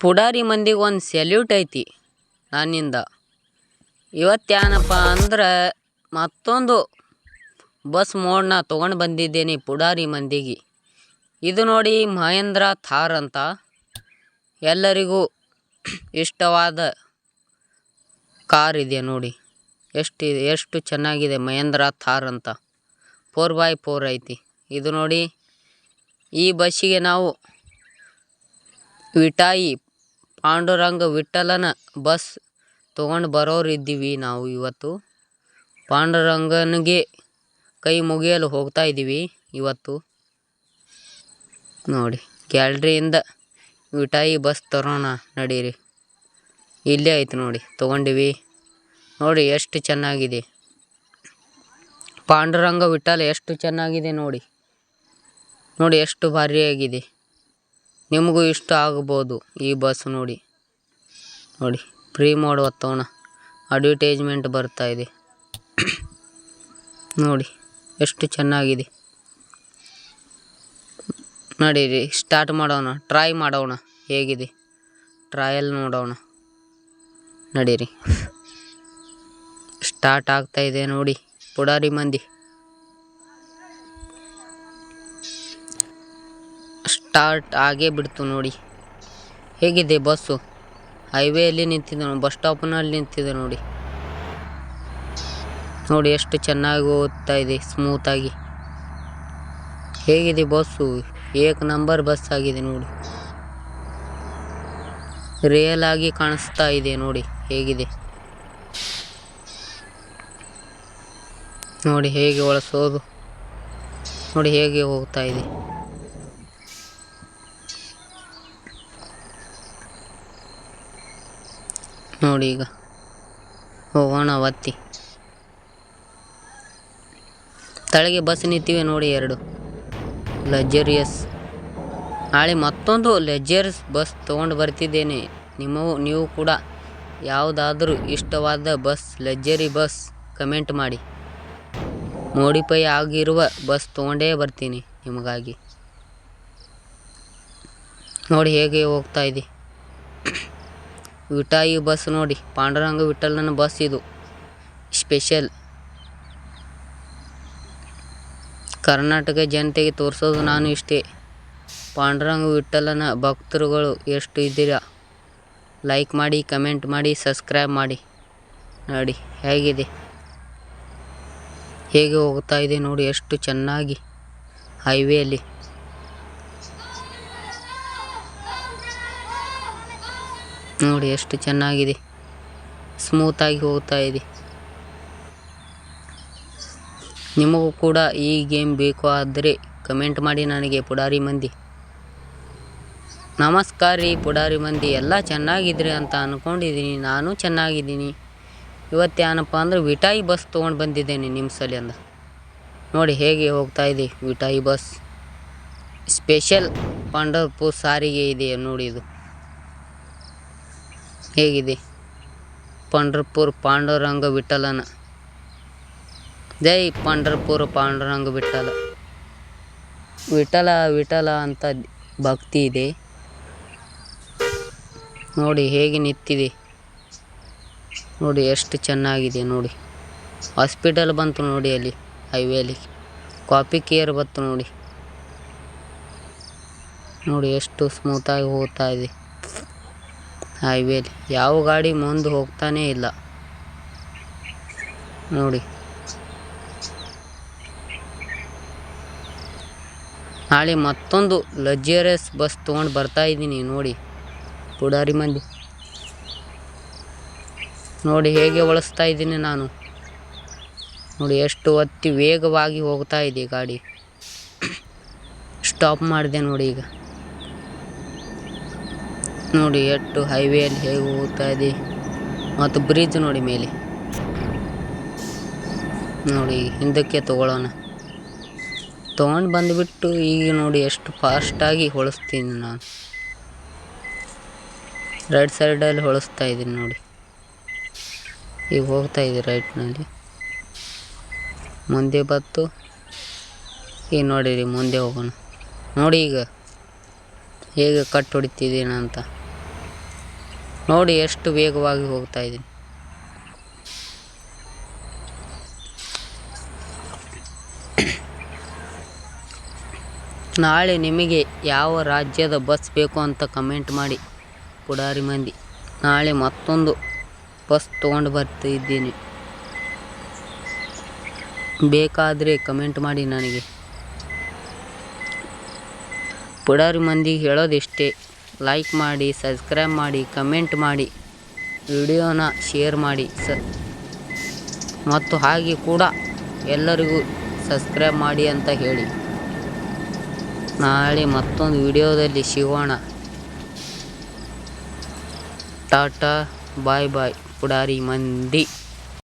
ಪುಡಾರಿ ಮಂದಿಗೆ ಒಂದು ಸೆಲ್ಯೂಟ್ ಐತಿ ನನ್ನಿಂದ. ಇವತ್ತೇನಪ್ಪ ಅಂದ್ರೆ ಮತ್ತೊಂದು ಬಸ್ ಮೋಡ್ನ ತೊಗೊಂಡು ಬಂದಿದ್ದೇನೆ ಪುಡಾರಿ ಮಂದಿಗೆ. ಇದು ನೋಡಿ ಮಹೇಂದ್ರ ಥಾರ್ ಅಂತ ಎಲ್ಲರಿಗೂ ಇಷ್ಟವಾದ ಕಾರ್ ಇದೆ ನೋಡಿ. ಎಷ್ಟು ಎಷ್ಟು ಚೆನ್ನಾಗಿದೆ ಮಹೇಂದ್ರ ಥಾರ್ ಅಂತ. ಫೋರ್ ಬೈ ಫೋರ್ ಐತಿ. ಇದು ನೋಡಿ ಈ ಬಸ್ಸಿಗೆ ನಾವು ವಿಟಾಯಿ ಪಾಂಡುರಂಗ ವಿಠಲನ ಬಸ್ ತೊಗೊಂಡು ಬರೋರು ಇದ್ದೀವಿ ನಾವು ಇವತ್ತು. ಪಾಂಡುರಂಗನಿಗೆ ಕೈ ಮುಗಿಯಲು ಹೋಗ್ತಾ ಇದ್ದೀವಿ ಇವತ್ತು. ನೋಡಿ, ಗ್ಯಾಲ್ರಿಯಿಂದ ವಿಟಾಯಿ ಬಸ್ ತರೋಣ ನಡೀರಿ. ಇಲ್ಲೇ ಆಯ್ತು ನೋಡಿ, ತೊಗೊಂಡಿವಿ. ನೋಡಿ, ಎಷ್ಟು ಚೆನ್ನಾಗಿದೆ. ಪಾಂಡುರಂಗ ವಿಠಲ ಎಷ್ಟು ಚೆನ್ನಾಗಿದೆ ನೋಡಿ. ನೋಡಿ, ಎಷ್ಟು ಭಾರಿಯಾಗಿದೆ. ನಿಮಗೂ ಇಷ್ಟ ಆಗ್ಬೋದು ಈ ಬಸ್ ನೋಡಿ. ನೋಡಿ, ಫ್ರೀ ಮೋಡ್ ಒತ್ತೋಣ ಅಡ್ವರ್ಟೈಸ್ಮೆಂಟ್ ಬರ್ತಾ ಇದೆ. ನೋಡಿ, ಎಷ್ಟು ಚೆನ್ನಾಗಿದೆ. ನಡೀರಿ ಸ್ಟಾರ್ಟ್ ಮಾಡೋಣ. ಟ್ರೈ ಮಾಡೋಣ. ಹೇಗಿದೆ? ಟ್ರಯಲ್ ನೋಡೋಣ. ನಡೀರಿ. ಸ್ಟಾರ್ಟ್ ಆಗ್ತಾ ಇದೆ ನೋಡಿ. ಪುಡಾರಿ ಮಂದಿ. ಸ್ಟಾರ್ಟ್ ಆಗೇ ಬಿಡ್ತು ನೋಡಿ. ಹೇಗಿದೆ ಬಸ್ಸು? ಹೈವೇಯಲ್ಲಿ ನಿಂತಿದೆ ನೋಡಿ, ಬಸ್ ಸ್ಟಾಪ್ನಲ್ಲಿ ನಿಂತಿದೆ ನೋಡಿ. ನೋಡಿ ಎಷ್ಟು ಚೆನ್ನಾಗಿ ಓದ್ತಾ ಇದೆ ಸ್ಮೂತಾಗಿ ಹೇಗಿದೆ ಬಸ್ಸು? ಏಕ್ ನಂಬರ್ ಬಸ್ ಆಗಿದೆ ನೋಡಿ. ರಿಯಲ್ ಆಗಿ ಕಾಣಿಸ್ತಾ ಇದೆ ನೋಡಿ, ಹೇಗಿದೆ? ನೋಡಿ ಹೇಗೆ ಒಳಸೋದು. ನೋಡಿ ಹೇಗೆ ಹೋಗ್ತಾ ಇದೆ. ನೋಡಿ ಈಗ. ಹೋಗೋಣ ಒತ್ತಿ ತಳಗೆ ಬಸ್ ನಿಂತಿವೆ ನೋಡಿ ಎರಡು. ಲಜ್ಜರಿಯಸ್ ನಾಳೆ ಮತ್ತೊಂದು ಲಕ್ಸರಿಯಸ್ ಬಸ್ ತೊಗೊಂಡು ಬರ್ತಿದ್ದೇನೆ. ನಿಮ್ಮವು ನೀವು ಕೂಡ ಯಾವುದಾದರೂ ಇಷ್ಟವಾದ ಬಸ್ ಲಗ್ಜರಿ ಬಸ್ ಕಮೆಂಟ್ ಮಾಡಿ. ಮೋಡಿಫೈ ಆಗಿರುವ ಬಸ್ ತೊಗೊಂಡೇ ಬರ್ತೀನಿ ನಿಮಗಾಗಿ. ನೋಡಿ ಹೇಗೆ ಹೋಗ್ತಾ ಇದೆ. ವಿಟಾಯಿ ಬಸ್ ನೋಡಿ, ಪಾಂಡುರಂಗ ವಿಠಲನ ಬಸ್ ಇದು. ಸ್ಪೆಷಲ್. ಕರ್ನಾಟಕ ಜನತೆಗೆ ತೋರಿಸೋದು ನಾನು ಇಷ್ಟೇ. ಪಾಂಡುರಂಗ ವಿಠಲನ ಭಕ್ತರುಗಳು ಎಷ್ಟು ಇದ್ದೀರಾ? ಲೈಕ್ ಮಾಡಿ ಕಮೆಂಟ್ ಮಾಡಿ ಸಬ್ಸ್ಕ್ರೈಬ್ ಮಾಡಿ. ನೋಡಿ, ಹೇಗಿದೆ? ಹೇಗೆ ಹೋಗ್ತಾ ಇದೆ ನೋಡಿ, ಎಷ್ಟು ಚೆನ್ನಾಗಿ ಹೈವೇಯಲ್ಲಿ ನೋಡಿ ಎಷ್ಟು ಚೆನ್ನಾಗಿದೆ. ಸ್ಮೂತಾಗಿ ಹೋಗ್ತಾ ಇದೆ. ನಿಮಗೂ ಕೂಡ ಈ ಗೇಮ್ ಬೇಕು ಆದರೆ ಕಮೆಂಟ್ ಮಾಡಿ ನನಗೆ ಪುಡಾರಿ ಮಂದಿ. ನಮಸ್ಕಾರ ರೀ ಪುಡಾರಿ ಮಂದಿ. ಎಲ್ಲ ಚೆನ್ನಾಗಿದ್ರಿ ಅಂತ ಅಂದ್ಕೊಂಡಿದ್ದೀನಿ ನಾನು ಚೆನ್ನಾಗಿದ್ದೀನಿ. ಇವತ್ತೇನಪ್ಪ ಅಂದ್ರೆ ವಿಟಾಯಿ ಬಸ್ ತೊಗೊಂಡು ಬಂದಿದ್ದೇನೆ ನಿಮ್ಮ ಸಲಿಂದ. ನೋಡಿ ಹೇಗೆ ಹೋಗ್ತಾ ಇದೆ ವಿಟಾಯಿ ಬಸ್ ಸ್ಪೆಷಲ್ ಪಂಡರ್ಪುರ್ ಸಾರಿಗೆ ಇದೆ ನೋಡಿ ಇದು. ಹೇಗಿದೆ? ಪಂಡ್ರಪುರ್ ಪಾಂಡುರಂಗ ವಿಠಲನ. ಜೈ ಪಂಡ್ರಪುರ ಪಾಂಡುರಂಗ ವಿಠಲ. ವಿಠಲ ವಿಠಲ ಅಂತ ಭಕ್ತಿ ಇದೆ. ನೋಡಿ ಹೇಗೆ ನಿಂತಿದೆ. ನೋಡಿ ಎಷ್ಟು ಚೆನ್ನಾಗಿದೆ ನೋಡಿ. ಹಾಸ್ಪಿಟಲ್ ಬಂತು ನೋಡಿ ಅಲ್ಲಿ ಹೈವೇಲಿ ಕಾಪಿ ಕೇರ್ ಬಂತು ನೋಡಿ. ನೋಡಿ ಎಷ್ಟು ಸ್ಮೂತಾಗಿ ಹೋಗ್ತಾ ಇದೆ. ಹೈವೇಲಿ. ಯಾವ ಗಾಡಿ ಮುಂದೆ ಹೋಗ್ತಾನೇ ಇಲ್ಲ. ನೋಡಿ. ನಾಳೆ ಮತ್ತೊಂದು ಲಕ್ಸರಿಯಸ್ ಬಸ್ ತೊಗೊಂಡು ಬರ್ತಾ ಇದ್ದೀನಿ. ನೋಡಿ. ಪುಡಾರಿ ಮಂದಿ. ನೋಡಿ ಹೇಗೆ ಒಳಿಸ್ತಾ ಇದ್ದೀನಿ ನಾನು. ನೋಡಿ ಎಷ್ಟು ಒತ್ತಿ ವೇಗವಾಗಿ ಹೋಗ್ತಾ ಇದೆ ಗಾಡಿ. ಸ್ಟಾಪ್ ಮಾಡಿದೆ ನೋಡಿ ಈಗ. ನೋಡಿ ಎಷ್ಟು ಹೈವೇಯಲ್ಲಿ ಹೇಗೆ ಹೋಗ್ತಾ ಇದೆ. ಮತ್ತು ಬ್ರಿಡ್ಜ್ ನೋಡಿ ಮೇಲೆ. ನೋಡಿ, ಹಿಂದಕ್ಕೆ ತಗೊಳ್ಳೋಣ. ತೊಗೊಂಡು ಬಂದುಬಿಟ್ಟು ಈಗ ನೋಡಿ ಎಷ್ಟು ಫಾಸ್ಟಾಗಿ ಹೊಳಸ್ತೀನಿ ನಾನು. ರೈಟ್ ಸೈಡಲ್ಲಿ ಹೊಳಿಸ್ತಾ ಇದ್ದೀನಿ ನೋಡಿ. ಈಗ ಹೋಗ್ತಾ ಇದೆ ರೈಟ್ನಲ್ಲಿ ಮುಂದೆ ಬತ್ತು. ಈಗ ನೋಡಿರಿ ಮುಂದೆ ಹೋಗೋಣ. ನೋಡಿ ಈಗ ಹೇಗೆ ಕಟ್ ಹೊಡಿತಿದ್ದೀನಿ ಅಂತ ನೋಡಿ ಎಷ್ಟು ವೇಗವಾಗಿ ಹೋಗ್ತಾ ಇದ್ದೀನಿ. ನಾಳೆ ನಿಮಗೆ ಯಾವ ರಾಜ್ಯದ ಬಸ್ ಬೇಕು ಅಂತ ಕಮೆಂಟ್ ಮಾಡಿ, ಪುಡಾರಿ ಮಂದಿ. ನಾಳೆ ಮತ್ತೊಂದು ಬಸ್ ತೊಗೊಂಡು ಬರ್ತಿದ್ದೀನಿ. ಬೇಕಾದರೆ ಕಮೆಂಟ್ ಮಾಡಿ ನನಗೆ. ಪುಡಾರಿ ಮಂದಿಗೆ ಹೇಳೋದಿಷ್ಟೇ? ಲೈಕ್ ಮಾಡಿ ಸಬ್ಸ್ಕ್ರೈಬ್ ಮಾಡಿ ಕಮೆಂಟ್ ಮಾಡಿ ವಿಡಿಯೋನ ಶೇರ್ ಮಾಡಿ ಸ. ಮತ್ತು ಹಾಗೆ ಕೂಡ ಎಲ್ಲರಿಗೂ ಸಬ್ಸ್ಕ್ರೈಬ್ ಮಾಡಿ ಅಂತ ಹೇಳಿ. ನಾಳೆ ಮತ್ತೊಂದು ವಿಡಿಯೋದಲ್ಲಿ ಸಿಗೋಣ. ಟಾಟಾ ಬಾಯ್ ಬಾಯ್ ಪುಡಾರಿ ಮಂದಿ.